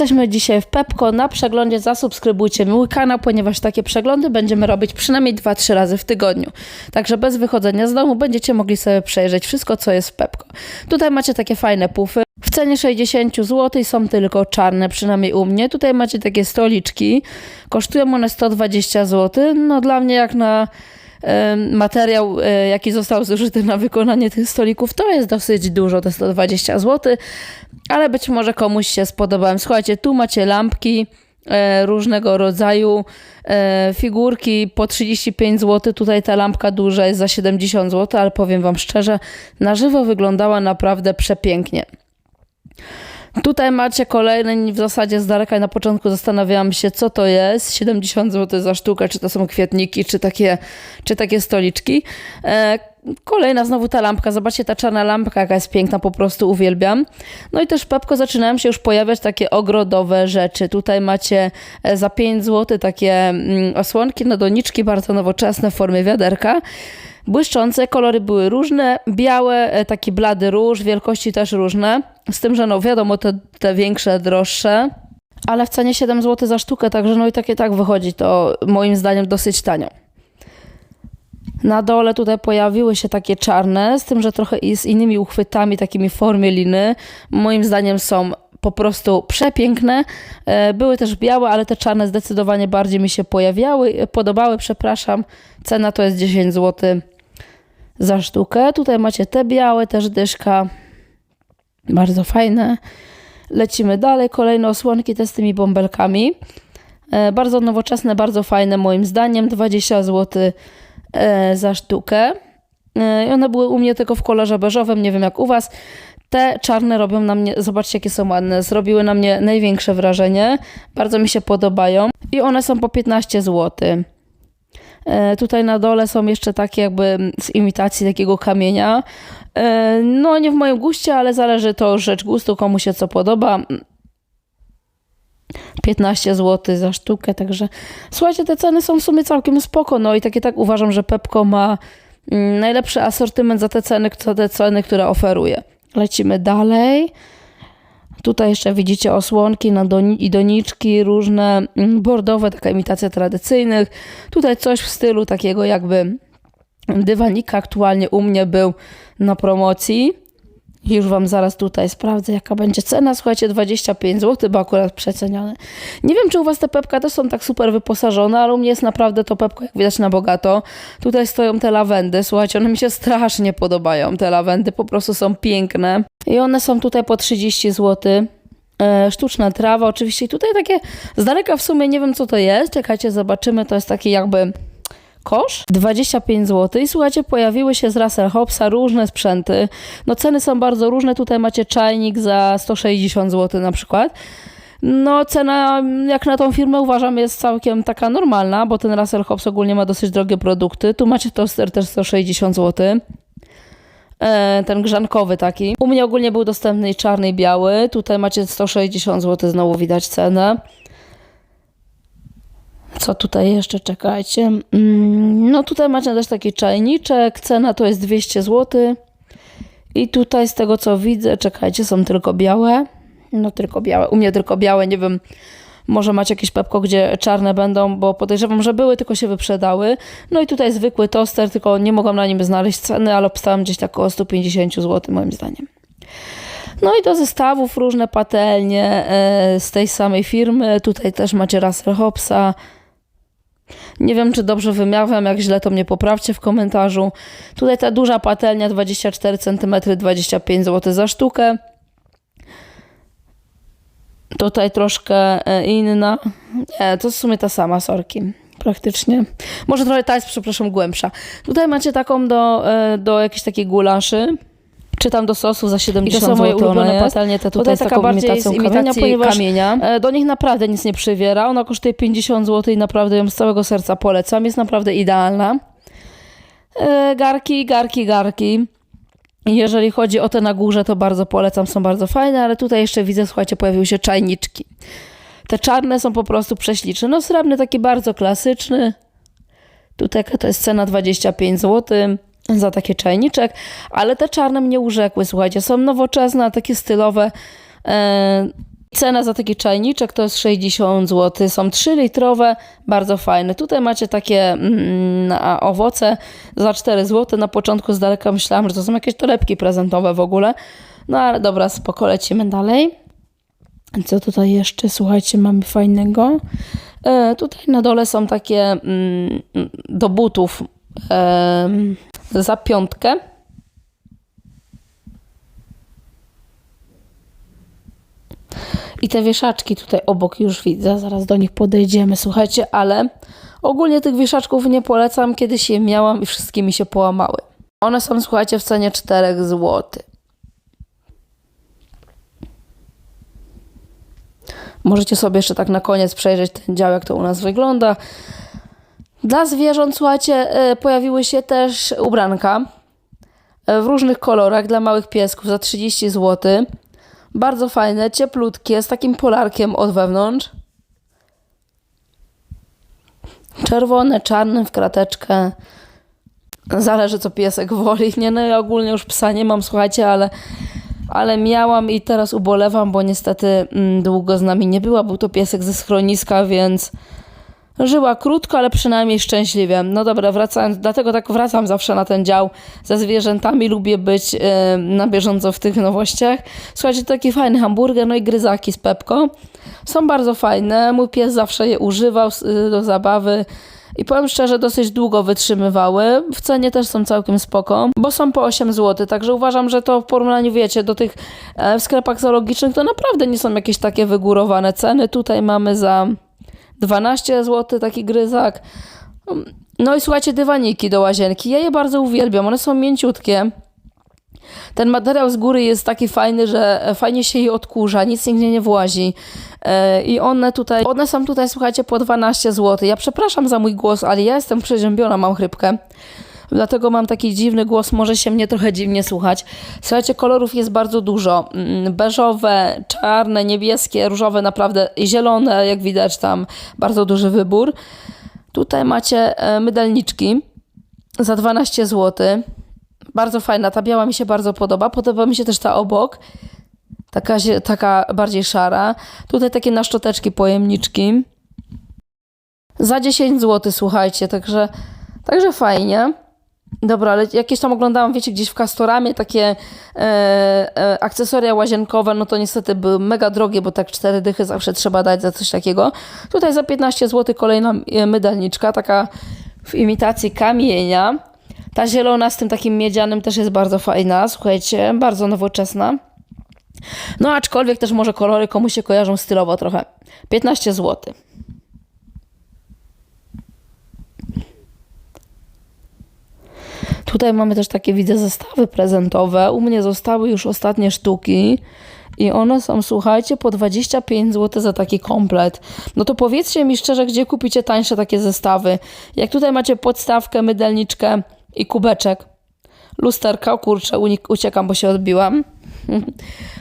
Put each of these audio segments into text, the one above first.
Jesteśmy dzisiaj w Pepko. Na przeglądzie zasubskrybujcie mój kanał, ponieważ takie przeglądy będziemy robić przynajmniej 2-3 razy w tygodniu. Także bez wychodzenia z domu będziecie mogli sobie przejrzeć wszystko, co jest w Pepko. Tutaj macie takie fajne pufy. W cenie 60 zł są tylko czarne, przynajmniej u mnie. Tutaj macie takie stoliczki. Kosztują one 120 zł. No dla mnie jak na em, materiał, e, jaki został zużyty na wykonanie tych stolików, to jest dosyć dużo, te 120 zł, ale być może komuś się spodobałem. Słuchajcie, tu macie lampki e, różnego rodzaju, e, figurki po 35 zł. Tutaj ta lampka duża jest za 70 zł, ale powiem Wam szczerze, na żywo wyglądała naprawdę przepięknie. Tutaj macie kolejny, w zasadzie z daleka na początku zastanawiałam się, co to jest. 70 zł za sztukę, czy to są kwietniki, czy takie, czy takie stoliczki. E, kolejna znowu ta lampka. Zobaczcie, ta czarna lampka, jaka jest piękna, po prostu uwielbiam. No i też w Pepko zaczynają się już pojawiać takie ogrodowe rzeczy. Tutaj macie e, za 5 zł takie mm, osłonki na doniczki, bardzo nowoczesne w formie wiaderka. Błyszczące, kolory były różne, białe, e, taki blady róż, wielkości też różne. Z tym, że no wiadomo, te, te większe, droższe, ale w cenie 7 zł za sztukę, także no i takie tak wychodzi to moim zdaniem dosyć tanio. Na dole tutaj pojawiły się takie czarne, z tym, że trochę i z innymi uchwytami, takimi formie liny. Moim zdaniem są po prostu przepiękne. E, Były też białe, ale te czarne zdecydowanie bardziej mi się pojawiały, e, podobały, przepraszam. Cena to jest 10 zł za sztukę. Tutaj macie te białe, też dyszka. Bardzo fajne. Lecimy dalej. Kolejne osłonki te z tymi bąbelkami. E, Bardzo nowoczesne, bardzo fajne moim zdaniem. 20 zł za sztukę. E, I one były u mnie tylko w kolorze beżowym, nie wiem jak u Was. Te czarne robią na mnie, zobaczcie jakie są ładne, zrobiły na mnie największe wrażenie. Bardzo mi się podobają. I one są po 15 zł. E, Tutaj na dole są jeszcze takie jakby z imitacji takiego kamienia. E, No nie w moim guście, ale zależy to rzecz gustu, komu się co podoba. 15 zł za sztukę, także słuchajcie, te ceny są w sumie całkiem spoko, no i takie tak uważam, że Pepko ma mm, najlepszy asortyment za te ceny, za te ceny, które oferuje. Lecimy dalej. Tutaj jeszcze widzicie osłonki na doni- i doniczki, różne mm, bordowe, taka imitacja tradycyjnych. Tutaj coś w stylu takiego jakby dywanika aktualnie u mnie był na promocji. Już Wam zaraz tutaj sprawdzę, jaka będzie cena. Słuchajcie, 25 zł, bo akurat przecenione. Nie wiem, czy u Was te pepka też są tak super wyposażone, ale u mnie jest naprawdę to pepko, jak widać, na bogato. Tutaj stoją te lawendy. Słuchajcie, one mi się strasznie podobają. Te lawendy po prostu są piękne. I one są tutaj po 30 zł. E, sztuczna trawa, oczywiście tutaj takie z daleka w sumie nie wiem co to jest. Czekajcie, zobaczymy. To jest taki jakby kosz 25 zł i słuchajcie, pojawiły się z Russell Hobbsa różne sprzęty. No ceny są bardzo różne. Tutaj macie czajnik za 160 zł na przykład. No cena jak na tą firmę uważam jest całkiem taka normalna, bo ten Russell Hobbs ogólnie ma dosyć drogie produkty. Tu macie toster też 160 zł. E, ten grzankowy taki. U mnie ogólnie był dostępny i czarny i biały. Tutaj macie 160 zł, znowu widać cenę. Co tutaj jeszcze? Czekajcie. Mm, No tutaj macie też taki czajniczek. Cena to jest 200 zł. I tutaj z tego co widzę, czekajcie, są tylko białe. No tylko białe. U mnie tylko białe, nie wiem. Może macie jakieś pepko, gdzie czarne będą, bo podejrzewam, że były, tylko się wyprzedały. No i tutaj zwykły toster, tylko nie mogłam na nim znaleźć ceny, ale obstałam gdzieś tak około 150 zł moim zdaniem. No i do zestawów różne patelnie e, z tej samej firmy. Tutaj też macie Russell Hobbsa. Nie wiem, czy dobrze wymawiam, jak źle to mnie poprawcie w komentarzu. Tutaj ta duża patelnia 24 cm, 25 zł za sztukę. Tutaj troszkę e, inna. Nie, to w sumie ta sama, sorki. Praktycznie. Może trochę ta jest, przepraszam, głębsza. Tutaj macie taką do, e, do jakichś takich gulaszy. Czy tam do sosu za 70 I to są moje zł ulubione jest. patelnie, te Tutaj z taka bardziej z imitacji kamienia, kamienia. E, Do nich naprawdę nic nie przywiera. Ona kosztuje 50 zł i naprawdę ją z całego serca polecam. Jest naprawdę idealna. E, Garki, garki, garki. Jeżeli chodzi o te na górze, to bardzo polecam, są bardzo fajne, ale tutaj jeszcze widzę, słuchajcie, pojawiły się czajniczki. Te czarne są po prostu prześliczne. No srebrny taki bardzo klasyczny. Tutaj to jest cena 25 zł za taki czajniczek, ale te czarne mnie urzekły, słuchajcie, są nowoczesne, takie stylowe. E, Cena za taki czajniczek to jest 60 zł. Są 3 litrowe, bardzo fajne. Tutaj macie takie mm, owoce za 4 zł. Na początku z daleka myślałam, że to są jakieś torebki prezentowe w ogóle. No ale dobra, spoko, lecimy dalej. Co tutaj jeszcze? Słuchajcie, mamy fajnego. E, tutaj na dole są takie mm, do butów e, za piątkę. I te wieszaczki tutaj obok już widzę, zaraz do nich podejdziemy, słuchajcie, ale ogólnie tych wieszaczków nie polecam, kiedyś je miałam i wszystkie mi się połamały. One są, słuchajcie, w cenie 4 zł. Możecie sobie jeszcze tak na koniec przejrzeć ten dział, jak to u nas wygląda. Dla zwierząt, słuchajcie, e, pojawiły się też ubranka e, w różnych kolorach dla małych piesków za 30 zł. Bardzo fajne, cieplutkie, z takim polarkiem od wewnątrz. Czerwone, czarne w krateczkę. Zależy co piesek woli. Nie, no ja ogólnie już psa nie mam, słuchajcie, ale, ale miałam i teraz ubolewam, bo niestety mm, długo z nami nie była. Był to piesek ze schroniska, więc żyła krótko, ale przynajmniej szczęśliwie. No dobra, wracając, dlatego tak wracam zawsze na ten dział ze zwierzętami. Lubię być e, na bieżąco w tych nowościach. Słuchajcie, taki fajny hamburger, no i gryzaki z Pepko. Są bardzo fajne. Mój pies zawsze je używał y, do zabawy. I powiem szczerze, dosyć długo wytrzymywały. W cenie też są całkiem spoko, bo są po 8 zł, także uważam, że to w porównaniu, wiecie, do tych e, w sklepach zoologicznych to naprawdę nie są jakieś takie wygórowane ceny. Tutaj mamy za 12 zł taki gryzak. No i słuchajcie, dywaniki do łazienki. Ja je bardzo uwielbiam, one są mięciutkie. Ten materiał z góry jest taki fajny, że fajnie się je odkurza, nic nigdzie nie włazi. E, I one tutaj, one są tutaj, słuchajcie, po 12 zł. Ja przepraszam za mój głos, ale ja jestem przeziębiona, mam chrypkę. Dlatego mam taki dziwny głos, może się mnie trochę dziwnie słuchać. Słuchajcie, kolorów jest bardzo dużo. Mm, beżowe, czarne, niebieskie, różowe, naprawdę zielone, jak widać tam bardzo duży wybór. Tutaj macie e, mydelniczki za 12 zł. Bardzo fajna, ta biała mi się bardzo podoba. Podoba mi się też ta obok, taka, taka bardziej szara. Tutaj takie na szczoteczki pojemniczki. Za 10 zł, słuchajcie, także, także fajnie. Dobra, ale jakieś tam oglądałam, wiecie, gdzieś w Castoramie takie e, e, akcesoria łazienkowe, no to niestety były mega drogie, bo tak cztery dychy zawsze trzeba dać za coś takiego. Tutaj za 15 zł kolejna e, mydalniczka, taka w imitacji kamienia. Ta zielona z tym takim miedzianym też jest bardzo fajna, słuchajcie, bardzo nowoczesna. No aczkolwiek też może kolory komuś się kojarzą stylowo trochę. 15 zł. Tutaj mamy też takie, widzę, zestawy prezentowe. U mnie zostały już ostatnie sztuki. I one są, słuchajcie, po 25 zł za taki komplet. No to powiedzcie mi szczerze, gdzie kupicie tańsze takie zestawy. Jak tutaj macie podstawkę, mydelniczkę i kubeczek. Lusterka, o kurczę, uciekam, bo się odbiłam.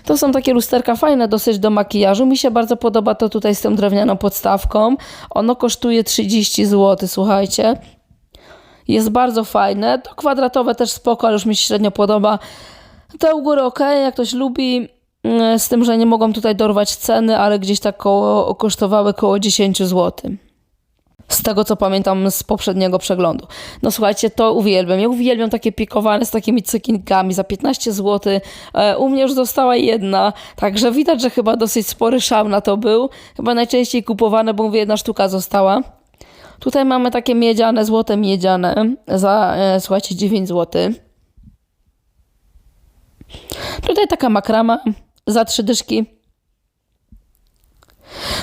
To są takie lusterka fajne dosyć do makijażu. Mi się bardzo podoba to tutaj z tą drewnianą podstawką. Ono kosztuje 30 zł, słuchajcie. Jest bardzo fajne. To kwadratowe też spoko, ale już mi się średnio podoba. Te u góry ok, jak ktoś lubi. Mm, z tym, że nie mogą tutaj dorwać ceny, ale gdzieś tak koło, kosztowały około 10 zł. Z tego co pamiętam z poprzedniego przeglądu. No słuchajcie, to uwielbiam. Ja uwielbiam takie pikowane z takimi cekinkami za 15 zł. E, u mnie już została jedna, także widać, że chyba dosyć spory szał na to był. Chyba najczęściej kupowane, bo mówię, jedna sztuka została. Tutaj mamy takie miedziane, złote miedziane za, e, słuchajcie, 9 zł. Tutaj taka makrama za trzy dyszki.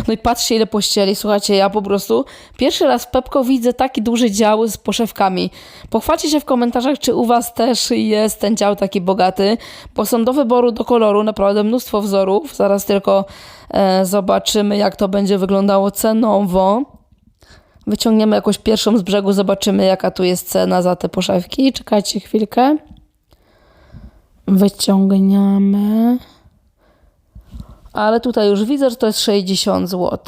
No i patrzcie, ile pościeli. Słuchajcie, ja po prostu pierwszy raz w Pepko widzę taki duży dział z poszewkami. Pochwalcie się w komentarzach, czy u Was też jest ten dział taki bogaty, bo są do wyboru, do koloru naprawdę mnóstwo wzorów. Zaraz tylko e, zobaczymy, jak to będzie wyglądało cenowo. Wyciągniemy jakąś pierwszą z brzegu, zobaczymy jaka tu jest cena za te poszewki. Czekajcie chwilkę. Wyciągniemy. Ale tutaj już widzę, że to jest 60 zł.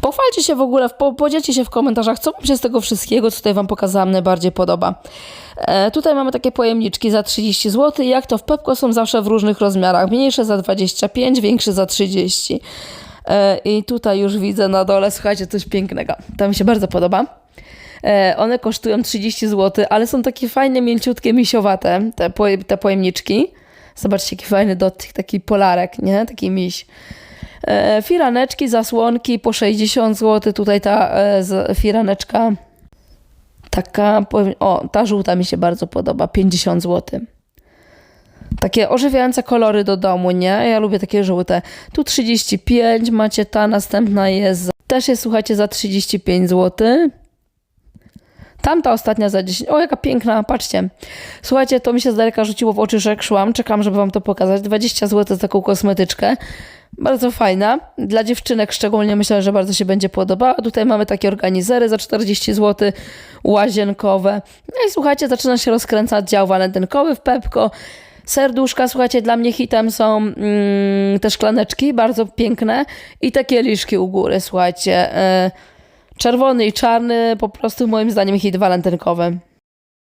Pochwalcie się w ogóle, podzielcie się w komentarzach, co Wam się z tego wszystkiego, co tutaj Wam pokazałam, najbardziej podoba. E, tutaj mamy takie pojemniczki za 30 zł. Jak to w Pepko są zawsze w różnych rozmiarach. Mniejsze za 25, większe za 30. E, I tutaj już widzę na dole, słuchajcie, coś pięknego. To mi się bardzo podoba. E, one kosztują 30 zł, ale są takie fajne, mięciutkie, misiowate, te, te pojemniczki. Zobaczcie, jaki fajny dotyk, taki polarek, nie? Taki miś. E, firaneczki, zasłonki po 60 zł. Tutaj ta firaneczka taka, o, ta żółta mi się bardzo podoba, 50 zł. Takie ożywiające kolory do domu, nie? Ja lubię takie żółte. Tu 35 macie, ta następna jest, za- też jest, słuchajcie, za 35 zł. Tamta ostatnia za 10. O, jaka piękna, patrzcie. Słuchajcie, to mi się z daleka rzuciło w oczy, że jak szłam. Czekam, żeby wam to pokazać. 20 zł za taką kosmetyczkę. Bardzo fajna. Dla dziewczynek szczególnie myślę, że bardzo się będzie podobała. Tutaj mamy takie organizery za 40 zł, łazienkowe. No i słuchajcie, zaczyna się rozkręcać dział walentynkowy w Pepko. Serduszka, słuchajcie, dla mnie hitem są mm, te szklaneczki, bardzo piękne. I te kieliszki u góry, słuchajcie. E, czerwony i czarny, po prostu moim zdaniem hit walentynkowy.